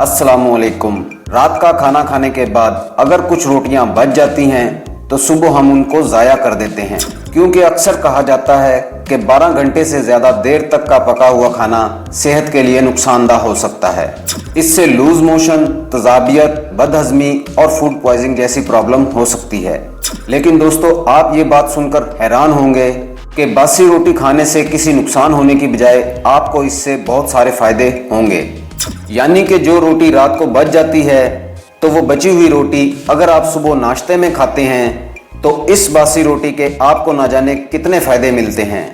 असलकुम रात का खाना खाने के बाद अगर कुछ रोटियाँ बच जाती हैं तो सुबह हम उनको ज़ाया कर देते हैं। क्योंकि अक्सर कहा जाता है कि 12 घंटे से ज़्यादा देर तक का पका हुआ खाना सेहत के लिए नुकसानदा हो सकता है। इससे लूज मोशन, तजाबियत, बदहजमी और फ़ूड पॉइजनिंग जैसी प्रॉब्लम हो सकती है। लेकिन दोस्तों, आप ये बात सुनकर हैरान होंगे कि बासी रोटी खाने से किसी नुकसान होने की बजाय आपको इससे बहुत सारे फ़ायदे होंगे। यानी कि जो रोटी रात को बच जाती है तो वो बची हुई रोटी अगर आप सुबह नाश्ते में खाते हैं तो इस बासी रोटी के आपको ना जाने कितने फ़ायदे मिलते हैं।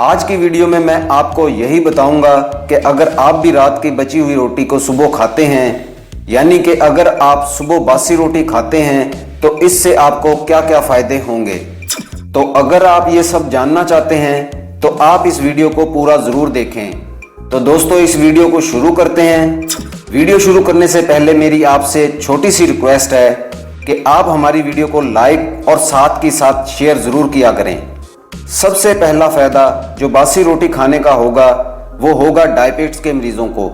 आज की वीडियो में मैं आपको यही बताऊँगा कि अगर आप भी रात की बची हुई रोटी को सुबह खाते हैं, यानी कि अगर आप सुबह बासी रोटी खाते हैं तो इससे आपको क्या क्या फ़ायदे होंगे। तो अगर आप ये सब जानना चाहते हैं तो आप इस वीडियो को पूरा ज़रूर देखें। तो दोस्तों, इस वीडियो को शुरू करते हैं। वीडियो शुरू करने से पहले मेरी आपसे छोटी सी रिक्वेस्ट है कि आप हमारी वीडियो को लाइक और साथ के साथ शेयर ज़रूर किया करें। सबसे पहला फ़ायदा जो बासी रोटी खाने का होगा, वो होगा डायबिटिक्स के मरीजों को।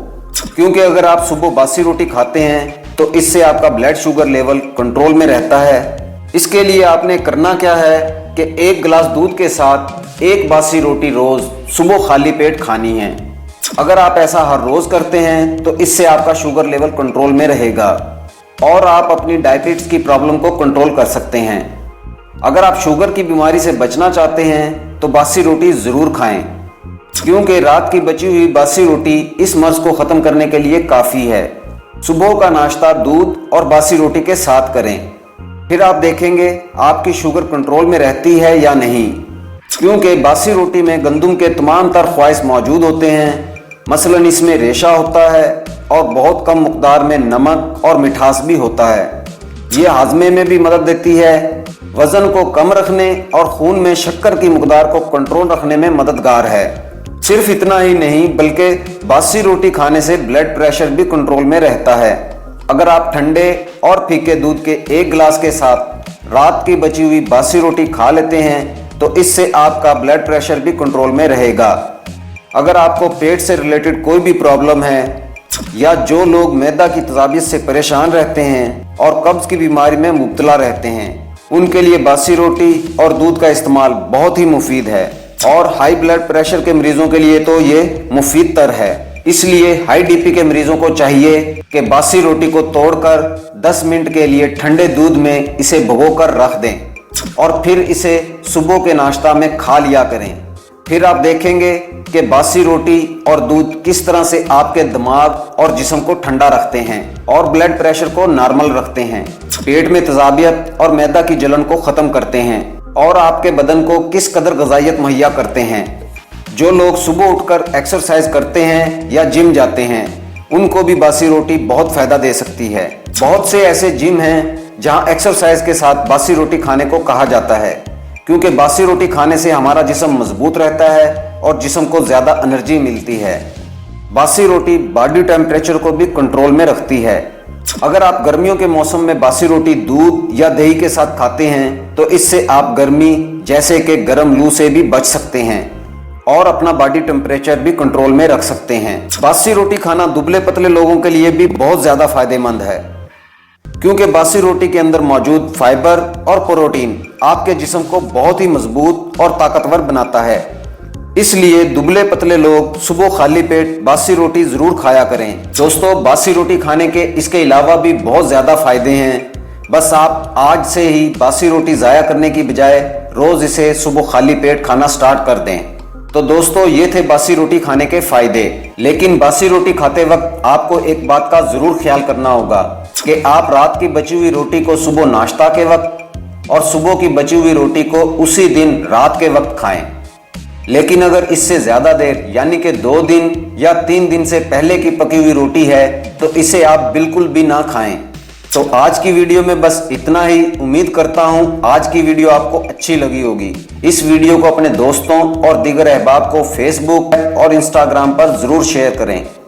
क्योंकि अगर आप सुबह बासी रोटी खाते हैं तो इससे आपका ब्लड शुगर लेवल कंट्रोल में रहता है। इसके लिए आपने करना क्या है कि एक गिलास दूध के साथ एक बासी रोटी रोज सुबह खाली पेट खानी है। अगर आप ऐसा हर रोज करते हैं तो इससे आपका शुगर लेवल कंट्रोल में रहेगा। और आप अपनी डायबिटीज़ की प्रॉब्लम को कंट्रोल कर सकते हैं। अगर आप शुगर की बीमारी से बचना चाहते हैं तो बासी रोटी ज़रूर खाएँ। क्योंकि रात की बची हुई बासी रोटी इस मर्ज को ख़त्म करने के लिए काफ़ी है। सुबह का नाश्ता दूध और बासी रोटी के साथ करें। फिर आप देखेंगे, आपकी शुगर कंट्रोल में रहती है या नहीं। क्योंकि बासी रोटी में गंदम के तमाम तर ख्वाहिश मौजूद होते हैं मसलन इसमें रेशा होता है और बहुत कम मकदार में नमक और मिठास भी होता है। ये हाजमे में भी मदद देती है। वज़न को कम रखने और खून में शक्कर की मकदार को कंट्रोल रखने में मददगार है। सिर्फ़ इतना ही नहीं, बल्कि बासी रोटी खाने से ब्लड प्रेशर भी कंट्रोल में रहता है। अगर आप ठंडे और फीके दूध के एक गिलास के साथ रात की बची हुई बासी रोटी खा लेते हैं तो इससे आपका ब्लड प्रेशर भी कंट्रोल में रहेगा। अगर आपको पेट से रिलेटेड कोई भी प्रॉब्लम है, या जो लोग मैदा की तजाबियत से परेशान रहते हैं और कब्ज की बीमारी में मुबतला रहते हैं, उनके लिए बासी रोटी और दूध का इस्तेमाल बहुत ही मुफीद है। और हाई ब्लड प्रेशर के मरीजों के लिए तो ये मुफीद तर है। इसलिए हाई डीपी के मरीजों को चाहिए कि बासी रोटी को तोड़कर 10 मिनट के लिए ठंडे दूध में इसे भिगोकर रख दें और फिर इसे सुबह के नाश्ता में खा लिया करें। फिर आप देखेंगे कि बासी रोटी और दूध किस तरह से आपके दिमाग और जिसम को ठंडा रखते हैं और ब्लड प्रेशर को नॉर्मल रखते हैं। पेट में तजाबियत और मैदा की जलन को ख़त्म करते हैं और आपके बदन को किस कदर गजाइत मुहैया करते हैं। जो लोग सुबह उठकर एक्सरसाइज करते हैं या जिम जाते हैं, उनको भी बासी रोटी बहुत फ़ायदा दे सकती है। बहुत से ऐसे जिम हैं जहाँ एक्सरसाइज के साथ बासी रोटी खाने को कहा जाता है। क्योंकि बासी रोटी खाने से हमारा जिसम मज़बूत रहता है और जिसम को ज़्यादा एनर्जी मिलती है। बासी रोटी बॉडी टेम्परेचर को भी कंट्रोल में रखती है। अगर आप गर्मियों के मौसम में बासी रोटी दूध या दही के साथ खाते हैं तो इससे आप गर्मी जैसे कि गर्म लू से भी बच सकते हैं और अपना बॉडी टेम्परेचर भी कंट्रोल में रख सकते हैं। बासी रोटी खाना दुबले पतले लोगों के लिए भी बहुत ज़्यादा फ़ायदेमंद है। क्योंकि बासी रोटी के अंदर मौजूद फाइबर और प्रोटीन आपके जिस्म को बहुत ही मज़बूत और ताकतवर बनाता है। इसलिए दुबले पतले लोग सुबह खाली पेट बासी रोटी ज़रूर खाया करें। दोस्तों, बासी रोटी खाने के इसके अलावा भी बहुत ज़्यादा फ़ायदे हैं। बस आप आज से ही बासी रोटी ज़ाया करने की बजाय रोज इसे सुबह खाली पेट खाना स्टार्ट कर दें। तो दोस्तों, ये थे बासी रोटी खाने के फ़ायदे। लेकिन बासी रोटी खाते वक्त आपको एक बात का ज़रूर ख्याल करना होगा कि आप रात की बची हुई रोटी को सुबह नाश्ता के वक्त और सुबह की बची हुई रोटी को उसी दिन रात के वक्त खाएँ। लेकिन अगर इससे ज़्यादा देर, यानी कि दो दिन या तीन दिन से पहले की पकी हुई रोटी है तो इसे आप बिल्कुल भी ना खाएँ। तो आज की वीडियो में बस इतना ही। उम्मीद करता हूँ आज की वीडियो आपको अच्छी लगी होगी। इस वीडियो को अपने दोस्तों और दिगर अहबाब को फेसबुक और इंस्टाग्राम पर ज़रूर शेयर करें।